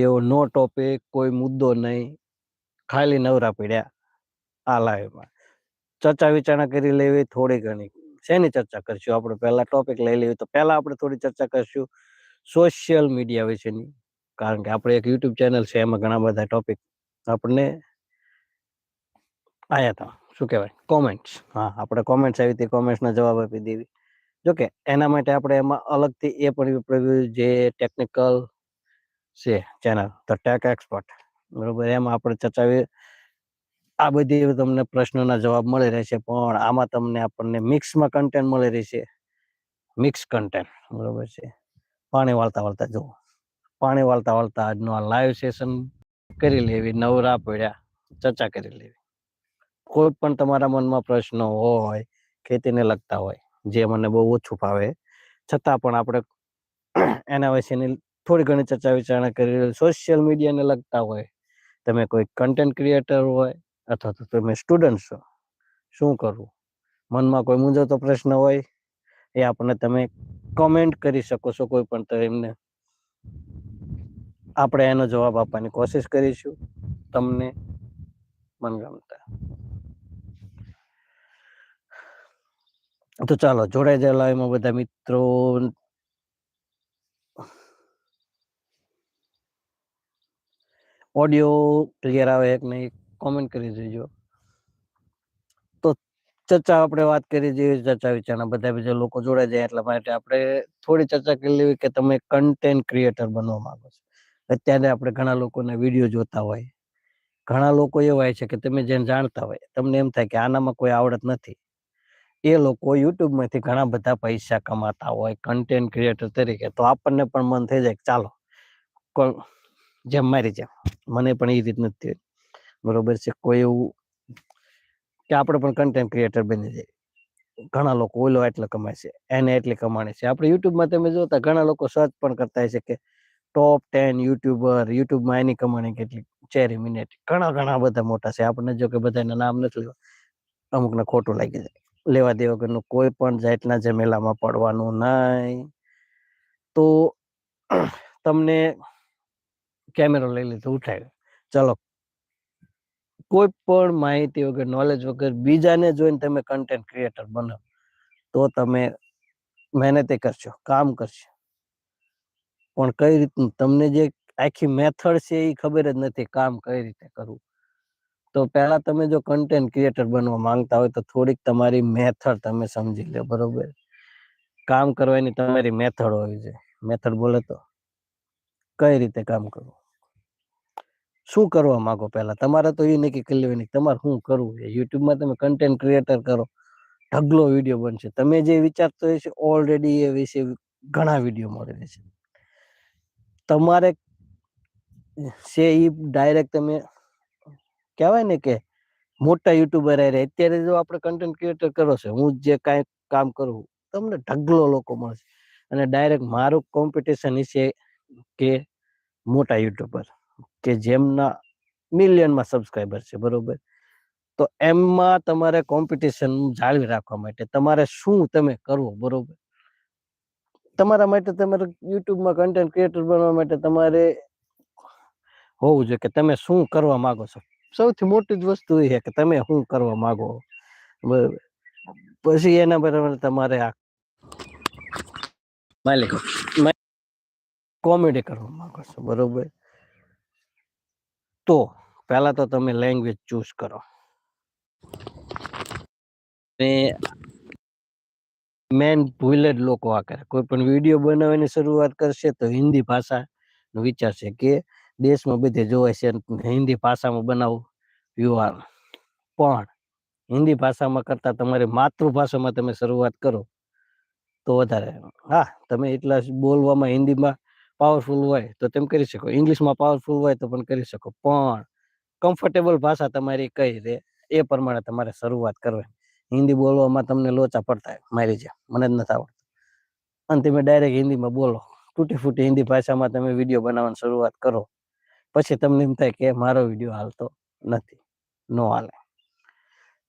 એવો નો ટોપિક કોઈ મુદ્દો નહીં. ખાલી નવરા પીડ્યા આ લાઈવમાં ચર્ચા વિચારણા કરી લેવી, થોડી ઘણી. શેની ચર્ચા કરશું? આપણે પહેલા ટોપિક લઈ લેવી, તો પહેલા આપણે થોડી ચર્ચા કરશું સોશિયલ મીડિયા વિશેની. કારણ કે આપણે એક યુટ્યુબ ચેનલ છે, એમાં ઘણા બધા ટોપિક આપણને આયા હતા શું કહેવાય? કોમેન્ટ્સ હા, આપણે કોમેન્ટ્સ આવી હતી કોમેન્ટ્સના જવાબ આપી દેવી. જોકે એના માટે આપણે એમાં અલગથી એ પણ જે ટેકનિકલ છે ચેનલ ધ ટેક એક્સપર્ટ બરોબર, એમાં આપણે ચર્ચાવી આ બધી તમને પ્રશ્નોના જવાબ મળી રહેશે, પણ આમાં તમને આપણને મિક્સમાં કન્ટેન્ટ મળી રહેશે. મિક્સ કન્ટેન્ટ બરોબર છે. પાણી વાળતા વાળતા, જુઓ. પાણી વાળતા વાળતા આજનો આ લાઈવ સેશન કરી લેવી, નવરા પડ્યા, ચર્ચા કરી લેવી. કોઈ પણ તમારા મનમાં પ્રશ્નો હોય, ખેતીને લગતા હોય, જે મને બહુ ઓછું ફાવે, છતાં પણ આપણે એના વિશેની થોડી ઘણી ચર્ચા વિચારણા કરી સોશિયલ મીડિયાને લગતા હોય, તમે કોઈ કન્ટેન્ટ ક્રિએટર હોય અથવા તો તમે સ્ટુડન્ટ છો શું કરવું? મનમાં કોઈ મૂંઝવતો પ્રશ્ન હોય એ આપણને તમે કોમેન્ટ કરી શકો છો કોઈ પણ એમને. આપણે એનો જવાબ આપવાની કોશિશ કરીશું. તમને મનગમતા તો ચાલો, જોડાઈ જાય એમાં બધા મિત્રો. ઓડિયો ક્લિયર આવે એક નહીં કોમેન્ટ કરી દેજો. તો ચર્ચા આપણે વાત કરી જોઈએ ચર્ચા વિચારના બધા બીજા લોકો જોડાઈ જાય એટલા માટે આપણે થોડી ચર્ચા કરી લેવી કે તમે કન્ટેન્ટ ક્રિએટર બનવા માંગો છો. અત્યારે આપણે ઘણા લોકોને વીડિયો જોતા હોય. ઘણા લોકો એવા હોય છે કે તમે જેને જાણતા હોય, તમને એમ થાય કે આનામાં કોઈ આવડત નથી. એ લોકો યુટ્યુબમાંથી ઘણા બધા પૈસા કમાતા હોય કન્ટેન્ટ ક્રિએટર તરીકે. તો આપણને પણ મન થઈ જાય કે ચાલો જેમ મારી જેમ. મને પણ એ રીત નથી બરોબર છે, કોઈ એવું કે આપણે પણ કન્ટેન્ટ ક્રિએટર બની જાય. ઘણા લોકો ઓલો એટલે કમાય છે, એને એટલી કમાણી છે. આપણે યુટ્યુબમાં તમે જોતા ઘણા લોકો સર્ચ પણ કરતા છે કે ટોપ ટેન યુટ્યુબર યુટ્યુબમાં એની કમાણી કેટલી ચેરી મિનિટ ઘણા ઘણા બધા મોટા છે. આપણને જો કે બધાના નામ નથી લેવા. અમુકને ખોટું લાગી જાય. લેવા દેવા વગરનું કોઈ પણ જાતના જમેલામાં પડવાનું નહીં. તો તમને કેમેરો લઈ લીધો ઉઠાવ્યો ચલો. કોઈ પણ માહિતી વગર નોલેજ વગર, બીજાને જોઈને તમે કન્ટેન્ટ ક્રિએટર બનો, તો તમે મહેનત કરશો, કામ કરશો. પણ કઈ રીતનું? તમને જે આખી મેથડ છે એ ખબર જ નથી કામ કઈ રીતે કરવું. તો પહેલા તમે જો કન્ટેન્ટ ક્રિએટર બનવા માંગતા હોય તો થોડીક તમારી મેથડ તમે સમજી લો, બરોબર? કામ કરવાની તમારી મેથડ હોવી જોઈએ. મેથડ બોલે તો? કઈ રીતે કામ કરવું? શું કરવા માંગો પહેલા? તમારે તો એ નક્કી કરી લેવાની તમારે શું કરવું છે? યુટ્યુબમાં તમે કન્ટેન્ટ ક્રિએટર કરો. ઢગલો વીડિયો બનશે. તમે જે વિચારતો છે ઓલરેડી એ વિશે ઘણા વીડિયો મળેલા છે. તમારે છે એ ડાયરેક્ટ તમે કહેવાય ને કે મોટા યુટ્યુબર રહે અત્યારે જો આપણે કન્ટેન્ટ ક્રિએટર કરો છો, હું જે કાંઈ કામ કરું તમને ઢગલો લોકો મળશે. અને ડાયરેક્ટ મારું કોમ્પિટિશન છે કે મોટા યુટ્યુબર. કે જેમના મિલિયનમાં સબસ્ક્રાઈબર છે, બરોબર? તો એમાં તમારે કોમ્પિટિશન જાળવી રાખવા માટે તમારે શું તમે કરવો, બરોબર? તમારા માટે તમારે યુટ્યુબમાં કન્ટેન્ટ ક્રિએટર બનવા માટે તમારે હોવું જોઈએ કે તમે શું કરવા માંગો છો. સૌથી મોટી જ વસ્તુ એ છે કે તમે શું કરવા માંગો બરોબર? પછી એના બરાબર તમારે આ માલિક કોમેડી કરવા માંગો છો, બરોબર? તો પહેલા તો તમે લેંગ્વેજ ચૂઝ કરો. મેન ભૂલ જ લોકો આ કરે. કોઈ પણ વીડિયો બનાવવાની શરૂઆત કરશે તો હિન્દી ભાષાનો વિચાર છે કે દેશમાં બધે જોવાય છે હિન્દી ભાષામાં બનાવું યુવાન પણ હિન્દી ભાષામાં કરતા તમારી માતૃભાષામાં તમે શરૂઆત કરો તો વધારે. હા, તમે એટલા બોલવામાં હિન્દીમાં પાવરફુલ હોય, તો તેમ કરી શકો. ઇંગ્લિશમાં પાવરફુલ હોય તો પણ કરી શકો. પણ કમ્ફર્ટેબલ ભાષા તમારી કઈ રે, એ પ્રમાણે તમારે શરૂઆત કરવાની. હિન્દી બોલવામાં તમને લોચા પડતા મારી જે મને જ નથી આવડતું. અને તમે ડાયરેક્ટ હિન્દીમાં બોલો. તૂટી ફૂટી હિન્દી ભાષામાં તમે વીડિયો બનાવવાની શરૂઆત કરો. પછી તમને એમ થાય કે મારો વીડિયો હાલતો નથી. નો હાલે.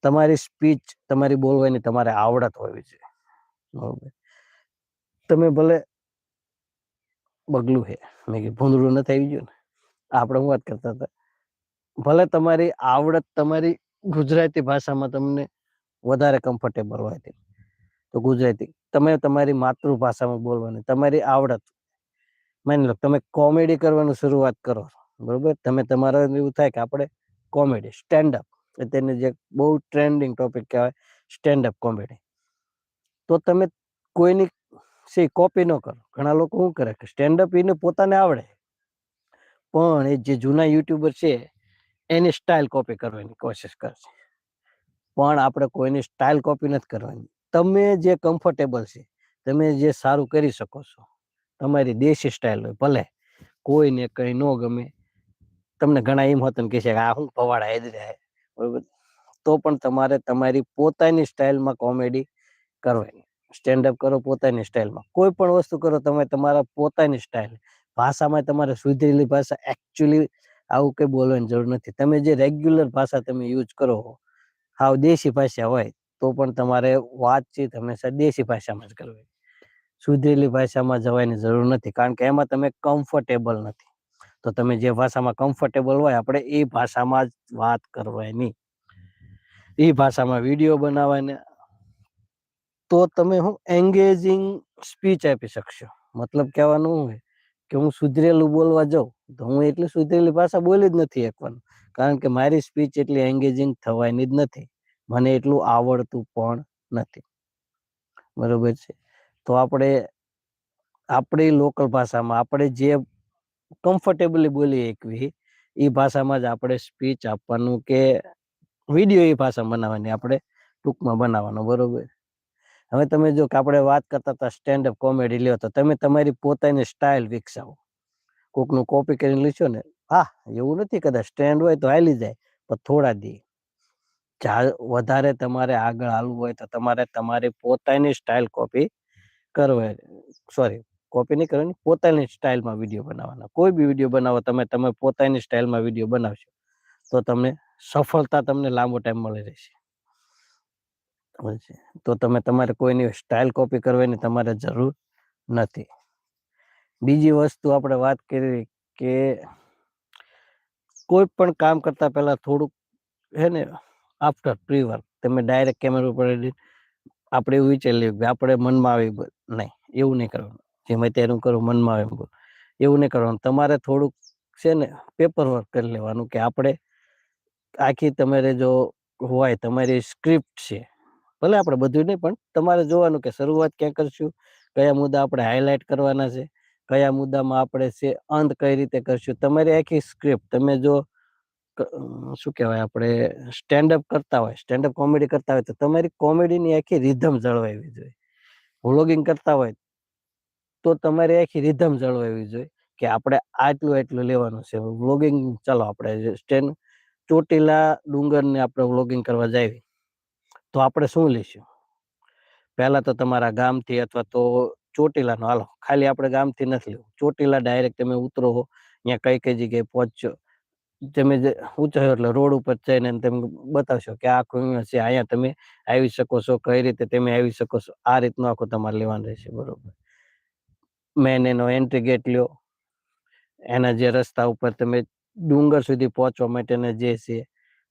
તમારી સ્પીચ તમારી બોલવાની તમારે આવડત હોવી જોઈએ. બરોબર. તમે ભલે બગલું છે મેં કે ભૂંદડું નથી આવી ગયું ને. આપણે હું વાત કરતા હતા? ભલે તમારી આવડત તમારી ગુજરાતી ભાષામાં તમને વધારે કમ્ફર્ટેબલ હોય તે તો ગુજરાતી, તમે તમારી માતૃભાષામાં બોલવાની, તમારી આવડત. માની લો, તમે કોમેડી કરવાનું શરૂઆત કરો બરોબર? તમે તમારે એવું થાય કે આપણે કોમેડી, સ્ટેન્ડઅપ તેને જે બહુ ટ્રેન્ડિંગ ટોપિક કહેવાય, સ્ટેન્ડઅપ કોમેડી. તો તમે કોઈની સે કોપી ન કરો. ઘણા લોકો શું કરે કે સ્ટેન્ડઅપ એને પોતાને આવડે. પણ એ જે જૂના યુટ્યુબર છે, એની સ્ટાઇલ કોપી કરવાની કોશિશ કરશે. પણ આપણે કોઈની સ્ટાઇલ કોપી નથી કરવાની. તમે જે કમ્ફર્ટેબલ છે, તમે જે સારું કરી શકો છો, તમારી દેશી સ્ટાઇલ હોય, ભલે કોઈને કંઈ ન ગમે. તમને ઘણા એમ હોતું કે છે આ હું પવાડા હેદ રહે બરોબર તો પણ તમારે તમારી પોતાની સ્ટાઇલમાં કોમેડી કરવાની. સ્ટેન્ડઅપ કરો પોતાની સ્ટાઇલમાં કોઈ પણ વસ્તુ કરો, તમે તમારા પોતાની સ્ટાઇલ ભાષામાં તમારે સુધરેલી ભાષા એકચ્યુઅલી આવું કંઈ બોલવાની જરૂર નથી. તમે જે રેગ્યુલર ભાષા તમે યુઝ કરો, હાવ દેશી ભાષા હોય, તો પણ તમારે વાતચીત હંમેશા દેશી ભાષામાં જ કરવી. સુધરેલી ભાષામાં જવાની જરૂર નથી. કારણ કે એમાં તમે કમ્ફર્ટેબલ નથી. તો તમે જે ભાષામાં કમ્ફર્ટેબલ હોય, આપણે એ ભાષામાં જ વાત કરવાની. એ ભાષામાં વીડિયો બનાવવાને તો તમે હું એન્ગેજિંગ સ્પીચ આપી શકશો. મતલબ કહેવાનું હોય કે હું સુધરેલું બોલવા જાઉં, તો હું એટલી સુધરેલી ભાષા બોલી જ નથી એકવાનું કારણ કે મારી સ્પીચ એટલી એન્ગેજિંગ થવાની જ નથી. મને એટલું આવડતું પણ નથી. બરોબર છે? તો આપણે, આપણી લોકલ ભાષામાં આપણે જે કમ્ફર્ટેબલી બોલી એકવી એ ભાષામાં જ આપણે સ્પીચ આપવાનું કે વીડિયો એ ભાષા બનાવવાની આપણે ટૂંકમાં બનાવવાનો. બરોબર? હવે તમે જો કે આપણે વાત કરતા હતા સ્ટેન્ડ અપ કોમેડી લ્યો, તો તમે તમારી પોતાની સ્ટાઇલ વિકસાવો. કોકનું કોપી કરીને લીશો ને, હા, એવું નથી કદાચ સ્ટેન્ડ હોય તો હાલી જાય, પણ થોડા દી. વધારે તમારે આગળ હાલવું હોય તો તમારે તમારી પોતાની સ્ટાઇલ કોપી કરવી સોરી કોપી નહીં કરવાની, પોતાની સ્ટાઇલમાં વીડિયો બનાવવાના. કોઈ બી વીડિયો બનાવો, તમે તમે પોતાની સ્ટાઇલમાં વીડિયો બનાવશો, તો તમને સફળતા તમને લાંબો ટાઈમ મળી રહેશે. તો તમે તમારે કોઈની સ્ટાઇલ કોપી કરવાની તમારે જરૂર નથી. બીજી વસ્તુ આપણે વાત કરી કે કોઈ પણ કામ કરતા પહેલા થોડુંક હે ને આફ્ટર પ્રી વર્ક તમે ડાયરેક્ટ કેમેરા ઉપર આપણે એવું વિચારી કે આપણે મનમાં આવી નહીં, એવું નહીં કરવાનું. જેમ મેં તેનું કરું મનમાં આવે એમ એવું નહીં કરવાનું. તમારે થોડુંક છે ને પેપર વર્ક કરી લેવાનું કે આપણે આખી તમારે જો હોય, તમારી સ્ક્રિપ્ટ છે ભલે આપણે બધું નહીં, પણ તમારે જોવાનું કે શરૂઆત ક્યાં કરશું? કયા મુદ્દા આપણે હાઇલાઇટ કરવાના છે? કયા મુદ્દામાં આપણે છે, અંત કઈ રીતે કરશું? તમારી આખી સ્ક્રિપ્ટ તમે જો શું કહેવાય આપણે સ્ટેન્ડઅપ કરતા હોય સ્ટેન્ડઅપ કોમેડી કરતા હોય, તો તમારી કોમેડીની આખી રિધમ જળવાવી જોઈએ. વ્લોગિંગ કરતા હોય, તો તમારે આખી રિધમ જળવાવી જોઈએ કે આપણે આટલું એટલું લેવાનું છે. વ્લોગિંગ ચાલો આપણે સ્ટેન્ડ ચોટીલા ડુંગરને આપણે વ્લોગિંગ કરવા જાય તો આપણે શું લઈશું? પહેલા તો તમારા ગામથી અથવા તો ચોટીલાનો હાલો, ખાલી આપણે ગામથી નથી લેવું. ચોટીલા ડાયરેક્ટ તમે ઉતરો અહીંયા કઈ કઈ જગ્યાએ પહોંચો તમે જે ઊંચાઈ એટલે રોડ ઉપર જઈને તમે બતાવશો કે આ કોઈ છે, અહીંયા તમે આવી શકો છો, કઈ રીતે તમે આવી શકો છો. આ રીતનું આખું તમારે લેવાનું રહેશે, બરોબર. મેન એનો એન્ટ્રી ગેટ લ્યો. એના જે રસ્તા ઉપર તમે ડુંગર સુધી પહોંચવા માટેના જે છે,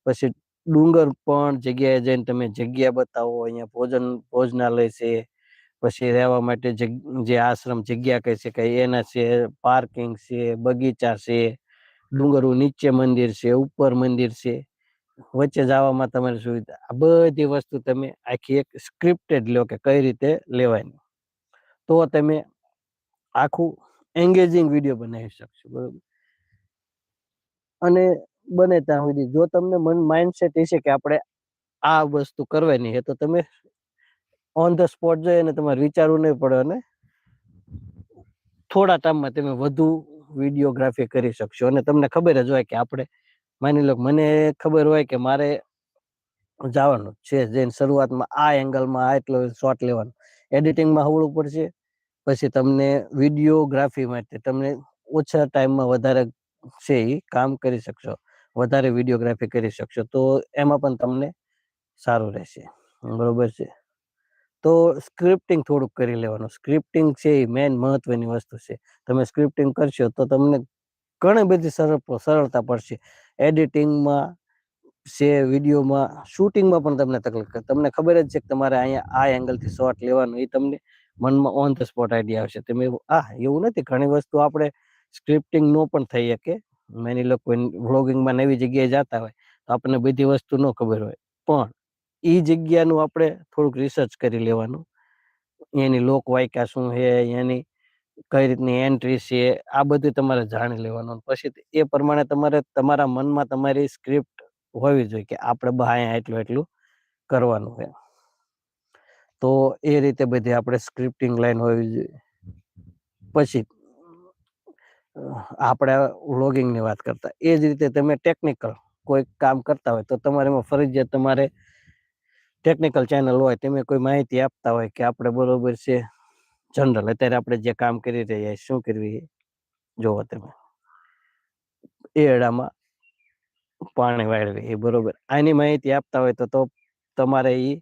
પછી ડુંગર પણ જગ્યાએ જઈને તમે જગ્યા બતાવો, અહીંયા ભોજન, ભોજનાલય છે, પછી રહેવા માટે જે આશ્રમ જગ્યા કહી શકાય એના છે, પાર્કિંગ છે, બગીચા છે ડુંગરું નીચે મંદિર છે, ઉપર મંદિર છે, વચ્ચે જવામાં તમારે સુવિધા, આ બધી વસ્તુ તમે આખી એક સ્ક્રિપ્ટેડ લો કે કઈ રીતે લેવાની. તો તમે આખું એન્ગેજિંગ વીડિયો બનાવી શકશો, બરોબર? અને બને ત્યાં સુધી. જો તમને મન માઇન્ડસેટ છે કે આપણે આ વસ્તુ કરવાની છે તો તમે ઓન ધ સ્પોટ જોઈએ અને તમારે વિચારવું નહીં પડે અને થોડા ટાઈમમાં તમે વધુ વિડીયોગ્રાફી કરી શકશો. અને તમને ખબર જ હોય કે આપણે, માની લો મને ખબર હોય કે મારે જવાનું છે જઈને શરૂઆતમાં આ એંગલમાં આ એટલો શોટ લેવાનો. એડિટિંગમાં હવળું પડશે, પછી તમને વિડીયોગ્રાફી માટે તમને ઓછા ટાઈમમાં વધારે છે એ કામ કરી શકશો. વધારે વિડીયોગ્રાફી કરી શકશો, તો એમાં પણ તમને સારું રહેશે. બરોબર છે. તો સ્ક્રિપ્ટિંગ થોડુંક કરી લેવાનું. સ્ક્રિપ્ટિંગ છે એ મેઇન મહત્વની વસ્તુ છે. તમે સ્ક્રિપ્ટિંગ કરશો તો તમને ઘણી બધી સરળ સરળતા પડશે. એડિટિંગમાં છે, વિડીયોમાં, શૂટિંગમાં પણ તમને તકલીફ તમને ખબર જ છે કે તમારે અહીંયા આ એંગલથી શોટ લેવાનું, એ તમને મનમાં ઓન ધ સ્પોટ આઈડિયા આવશે. તમે આ, એવું નથી. ઘણી વસ્તુ આપણે સ્ક્રિપ્ટિંગ નો પણ થઈ શકે. માની લો કોઈ વ્લોગિંગમાં નવી જગ્યાએ જતા હોય, તો આપણને બધી વસ્તુ ન ખબર હોય. પણ એ જગ્યાનું આપણે થોડુંક રિસર્ચ કરી લેવાનું. એની લોકવાયકા શું છે, એની કઈ રીતની એન્ટ્રી છે, આ બધું તમારે જાણી લેવાનું. પછી એ પ્રમાણે તમારે તમારા મનમાં તમારી સ્ક્રિપ્ટ હોવી જોઈએ કે આપણે બહાય એટલું એટલું કરવાનું છે તો એ રીતે બધી આપણે સ્ક્રિપ્ટિંગ લાઈન હોવી જોઈએ. પછી આપણે વ્લોગિંગની વાત કરતા. એ જ રીતે તમે ટેકનિકલ કોઈ કામ કરતા હોય તો તમારે એમાં ફરજિયાત તમારે ટેકનિકલ ચેનલ હોય તમે કોઈ માહિતી આપતા હોય કે આપણે બરોબર છે જનરલ અત્યારે આપણે જે કામ કરી રહ્યા શું કરવી જોવો તમે. એડામાં પાણી વાળવી એ બરોબર. આની માહિતી આપતા હોય તો તો તમારે એ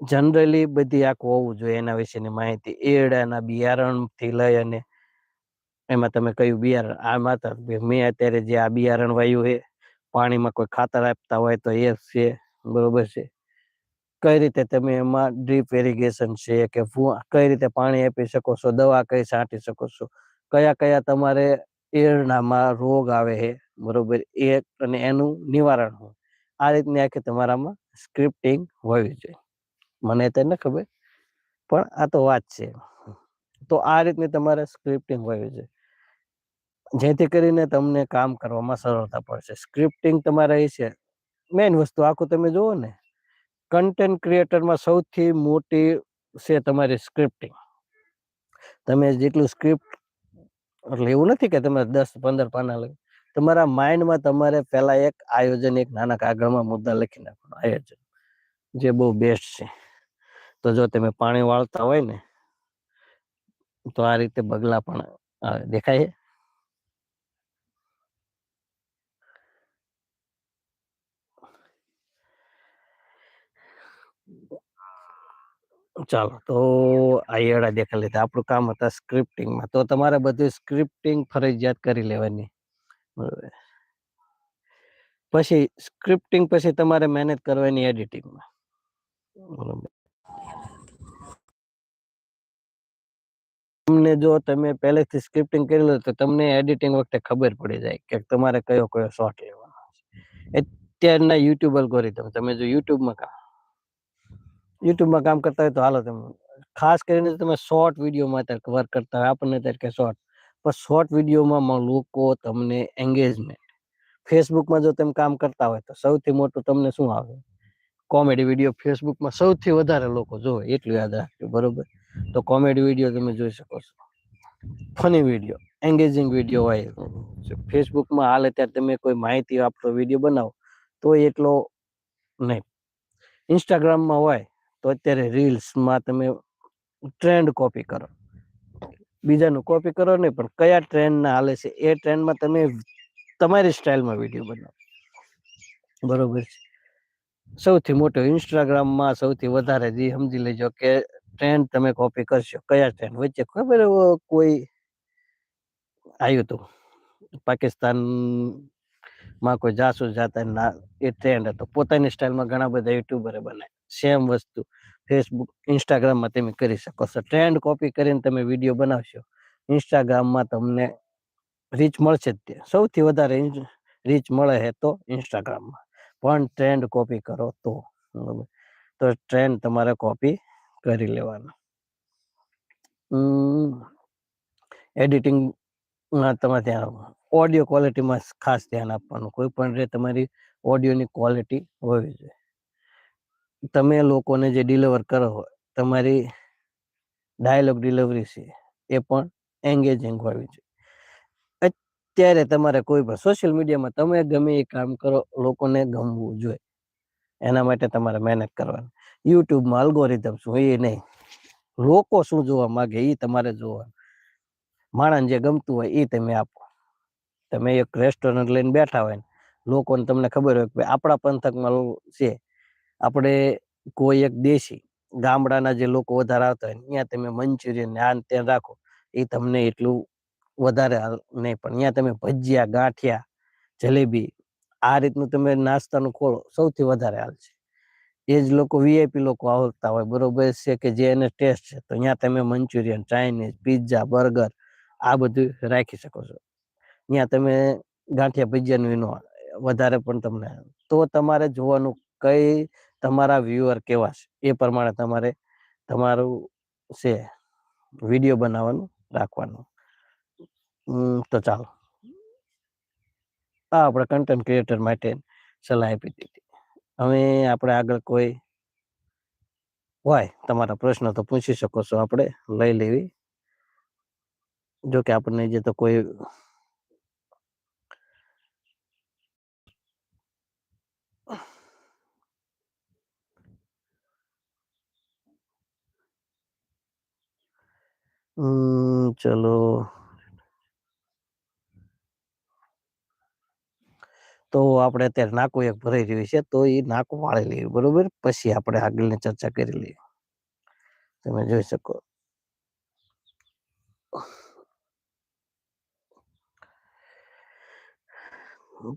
જનરલી બધી આખું હોવું જોઈએ એના વિશેની માહિતી. એડાના બિયારણથી લઈ અને એમાં તમે કયું બિયારણ, આ માત્ર મેં અત્યારે જે આ બિયારણ વાયુ છે, પાણીમાં કોઈ ખાતર આપતા હોય તો એ છે, બરોબર છે. કઈ રીતે તમે એમાં ડ્રીપ એરિગેશન છે કે કઈ રીતે પાણી આપી શકો છો, દવા કઈ છાંટી શકો છો, કયા કયા તમારે એરણામાં રોગ આવે છે, બરોબર, એ અને એનું નિવારણ હોય. આ રીતની આખી તમારામાં સ્ક્રિપ્ટિંગ હોવી જોઈએ મને તો ન ખબર, પણ આ તો વાત છે. તો આ રીતની તમારે સ્ક્રિપ્ટિંગ હોવી જોઈએ જેથી કરીને તમને કામ કરવામાં સરળતા પડશે. સ્ક્રિપ્ટિંગ તમારે એ છે. મેઇન વસ્તુ આખું તમે જુઓ ને કન્ટેન્ટ ક્રિએટરમાં સૌથી મોટી છે તમારી સ્ક્રિપ્ટિંગ તમે જેટલું સ્ક્રિપ્ટ એટલે એવું નથી કે તમે દસ પંદર પાના લખી. તમારા માઇન્ડમાં તમારે પહેલા એક આયોજન, એક નાના કાગળમાં મુદ્દા લખી નાખવાનું આયોજન, જે બહુ બેસ્ટ છે. તો જો તમે પાણી વાળતા હોય ને, તો આ રીતે બગલા પણ દેખાય ચાલો, તો આ એડા દેખા લીધા. આપણું કામ હતા સ્ક્રિપ્ટિંગમાં તો તમારે બધું સ્ક્રિપ્ટિંગ ફરજિયાત કરી લેવાની. પછી સ્ક્રિપ્ટિંગ પછી તમારે મહેનત કરવાની એડિટિંગમાં તમને જો તમે પહેલેથી સ્ક્રિપ્ટિંગ કરી લો તો તમને એડિટિંગ વખતે ખબર પડી જાય કે તમારે કયો કયો શોટ લેવાનો અત્યારના યુટ્યુબ અલ્ગોરિધમ તમે જો યુટ્યુબમાં કામ યુટ્યુબમાં કામ કરતા હોય તો હાલો તમે. ખાસ કરીને તમે શોર્ટ વિડીયોમાં અત્યારે વર્ક કરતા હોય, આપણને અત્યારે કે શોર્ટ પણ શોર્ટ વિડીયોમાં લોકો તમને એન્ગેજમેન્ટ ફેસબુકમાં જો તમે કામ કરતા હોય તો સૌથી મોટું તમને શું આવે? કોમેડી વીડિયો ફેસબુકમાં સૌથી વધારે લોકો જોવે, એટલું યાદ રાખજો, બરોબર? તો કોમેડી વીડિયો તમે જોઈ શકો છો. ફની વીડિયો એન્ગેજિંગ વીડિયો હોય. ફેસબુકમાં હાલ અત્યારે તમે કોઈ માહિતી આપતો વીડિયો બનાવો, તો એટલો નહીં. ઇન્સ્ટાગ્રામમાં હોય તો અત્યારે રીલ્સમાં તમે ટ્રેન્ડ કોપી કરો. બીજાનું કોપી કરો નહીં, પણ કયા ટ્રેન્ડના હાલે છે એ ટ્રેન્ડમાં તમે તમારી સ્ટાઇલમાં વીડિયો બનાવો. બરોબર છે. સૌથી મોટો ઇન્સ્ટાગ્રામમાં સૌથી વધારે જે સમજી લેજો કે ટ્રેન્ડ તમે કોપી કરશો. કયા ટ્રેન્ડ? વચ્ચે ખબર કોઈ આવ્યું હતું પાકિસ્તાનમાં કોઈ જાસૂસ જાતા એ ટ્રેન્ડ હતો. પોતાની સ્ટાઇલમાં ઘણા બધા યુટ્યુબરે બનાવે સેમ વસ્તુ ફેસબુક ઇન્સ્ટાગ્રામમાં તમે કરી શકો છો. ટ્રેન્ડ કોપી કરીને તમે વીડિયો બનાવશો. ઇન્સ્ટાગ્રામમાં તમને રીચ મળશે જ તે સૌથી વધારે રીચ મળે છે તો ઇન્સ્ટાગ્રામમાં પણ ટ્રેન્ડ કોપી કરો તો. તો ટ્રેન્ડ તમારે કોપી કરી લેવાનો. એડિટિંગ તમારે ધ્યાન ઓડિયો ક્વોલિટીમાં ખાસ ધ્યાન આપવાનું. કોઈ પણ તમારી ઓડિયોની ક્વોલિટી હોવી જોઈએ. તમે લોકોને જે ડિલિવર કરો તમારી ડાયલોગ ડિલિવરી છે, એ પણ એન્ગેજિંગ હોવી જોઈએ. અત્યારે તમારે કોઈ પણ સોશિયલ મીડિયામાં તમે ગમે એ કામ કરો, લોકોને ગમવું જોઈએ. એના માટે તમારે મહેનત કરવાની. યુટ્યુબમાં અલ્ગોરિધમ શું એ નહીં. લોકો શું જોવા માગે એ તમારે જોવાનું. માણસ જે ગમતું હોય એ તમે આપો. તમે એક રેસ્ટોરન્ટ લઈને બેઠા હોય ને, લોકોને તમને ખબર હોય કે આપણા પંથકમાં છે આપણે કોઈ એક દેશી ગામડાના જે લોકો વધારે આવતા હોય ત્યાં તમે મંચુરિયન આન ત્યાં રાખો, એ તમને એટલું વધારે નહીં. પણ ત્યાં તમે ભજીયા, ગાંઠિયા, જલેબી, આ રીતનું તમે નાસ્તાનું ખોળો, સૌથી વધારે હાલ છે. એ જ લોકો વીઆઈપી લોકો આવતા હોય, બરોબર છે કે જે એને ટેસ્ટ છે. તો અહીંયા તમે મંચુરિયન ચાઇનીઝ પિઝા બર્ગર આ બધું રાખી શકો છો. ત્યાં તમે ગાંઠિયા, ભજીયાનું વધારે પણ તમને તો તમારે જોવાનું કઈ તમારા વ્યુઅર કેવા છે? એ પ્રમાણે તમારે તમારું છે, વીડિયો બનાવવાનું રાખવાનું. તો ચાલો. આ આપણે કન્ટેન્ટ ક્રિએટર માટે સલાહ આપી દીધી. હવે આપણે આગળ કોઈ હોય તમારા પ્રશ્નો તો પૂછી શકો છો. આપણે લઈ લેવી. જો કે આપણને જે તો કોઈ ચલો તો આપણે અત્યારે નાકું એક ભરાઈ રહ્યું છે, તો એ નાકું વાળી લઈએ બરોબર? પછી આપણે આગળની ચર્ચા કરી લઈએ. તમે જોઈ શકો.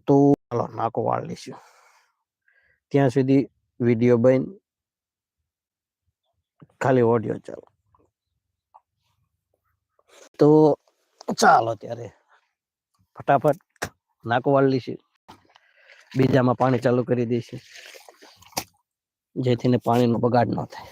તો ચાલો, નાકો વાળી લઈશું. ત્યાં સુધી વીડિયો બન ખાલી ઓડિયો ચાલો. તો ચાલો ત્યારે. ફટાફટ નાકો વાળી લઈશું. બીજામાં પાણી ચાલુ કરી દઈશું. જેથી પાણીનો બગાડ ન થાય.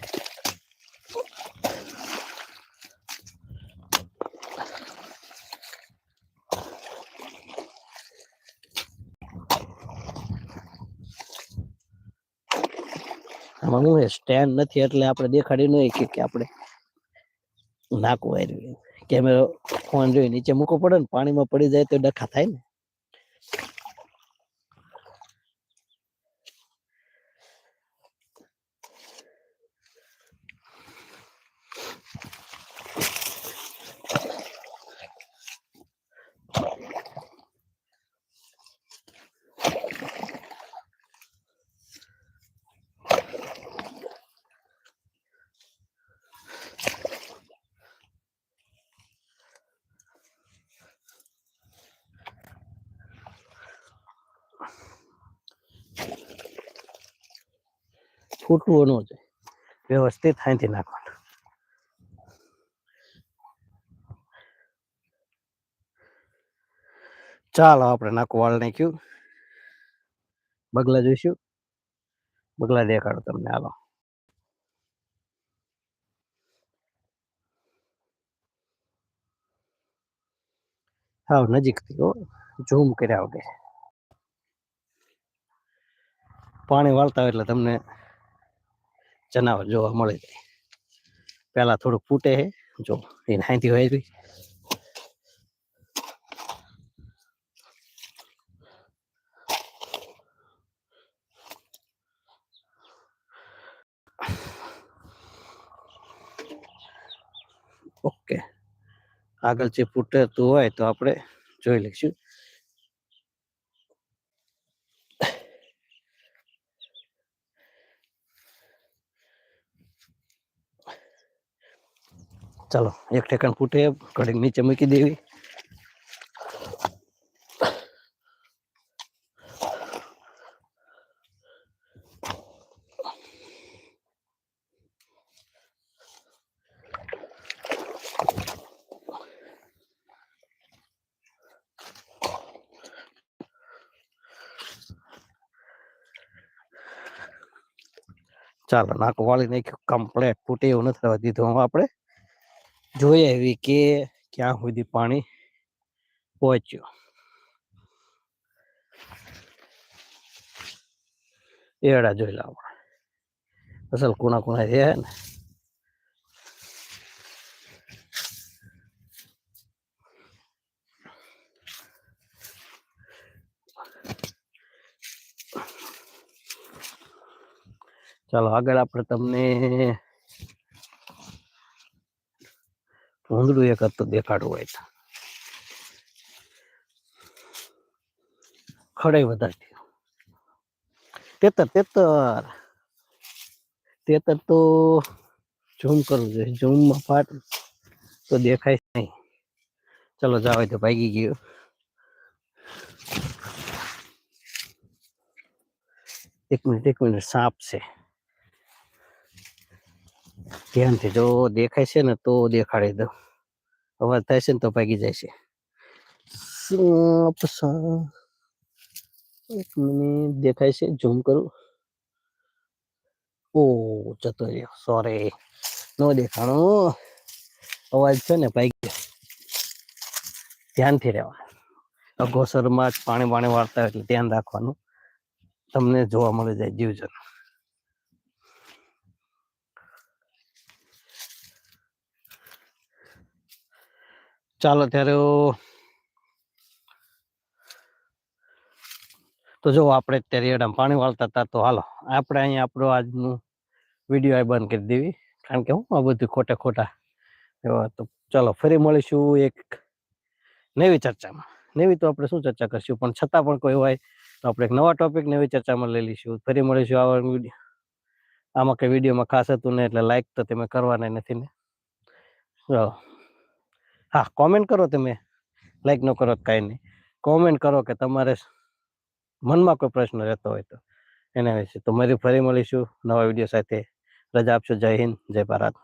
આમાં હું સ્ટેન્ડ નથી એટલે આપણે દેખાડી નહીં કે કે આપણે નાકું આવ્યું કેમેરો ફોન જોઈ નીચે મૂકવો પડે ને પાણીમાં પડી જાય તો ડખા થાય ને? ફૂટવું ન જોઈએ. વ્યવસ્થિત અહીંથી નાખવાનું. ચાલો આપણે નાખું વાળ નાખ્યું. બગલા જોઈશું. બગલા દેખાડો તમને હાલો. હા નજીકથી હો. ઝૂમ કર્યા વગર. પાણી વાળતા હોય એટલે તમને જનાવર જોવા મળે છે. પેલા થોડુંક ફૂટે છે. જો, એને હાઈથી હોય રહી ઓકે. આગળ જે ફૂટતું હોય તો આપણે જોઈ લઈશું. ચાલો, એક ઠેકાણ ફૂટે, ઘડીક નીચે મૂકી દેવી. ચાલો, નાક વાળી નાખ્યું કમ્પ્લેટ ફૂટે એવું નથી થવા દીધું આપણે. જોઈએ એવી કે ક્યાં સુધી પાણી પહોંચ્યું. એડા જોઈ લો આપણે. અસલ કોના કોના છે ને. ચાલો આગળ આપણે તમને ભૂંદડું એક હતું દેખાડવું હોય તો ખડાઈ વધારે થયું તેતર તેતર તેતર તો ઝૂમ કરવું જોઈએ ઝૂમમાં ફાટ તો દેખાય નહીં ચલો જાવ તો ભાગી ગયું એક મિનિટ એક મિનિટ સાપ છે ધ્યાનથી જો દેખાય છે ને તો દેખાડી દો અવાજ થાય છે ને તો ભાગી જાય છે. એક મિનિટ દેખાય છે, ઝૂમ કરું. ઓ જતો રહ્યો સોરી નો દેખાણો. અવાજ છે ને ભાઈ ગયો. ધ્યાનથી રહેવા. અગોસરમાં જ પાણી પાણી વાળતા એટલે ધ્યાન રાખવાનું. તમને જોવા મળી જાય જીવજંતુ. ચાલો ત્યારે તો જો આપણે અત્યારે એડામાં પાણી વાળતા હતા તો હાલો, આપણે અહીંયા આપણો આજનું વીડિયો આ બંધ કરી દેવી, કારણ કે હું આ બધું ખોટા ખોટા એવા તો ચાલો ફરી મળીશું એક નવી ચર્ચામાં. નવી તો આપણે શું ચર્ચા કરીશું, પણ છતાં પણ કોઈ હોય તો આપણે એક નવા ટોપિક નવી ચર્ચામાં લઈ લઈશું. ફરી મળીશું આવા વીડિયો. આમાં કંઈ વિડીયોમાં ખાસ હતું ને એટલે લાઈક તો તમે કરવાના નથી ને. ચાલો. હા કોમેન્ટ કરો તમે. લાઈક ન કરો કાંઈ નહીં. કોમેન્ટ કરો કે તમારે મનમાં કોઈ પ્રશ્ન રહેતો હોય તો. એના વિશે તો મારી ફરી મળીશું નવા વીડિયો સાથે. રજા આપશો. જય હિન્દ, જય ભારત.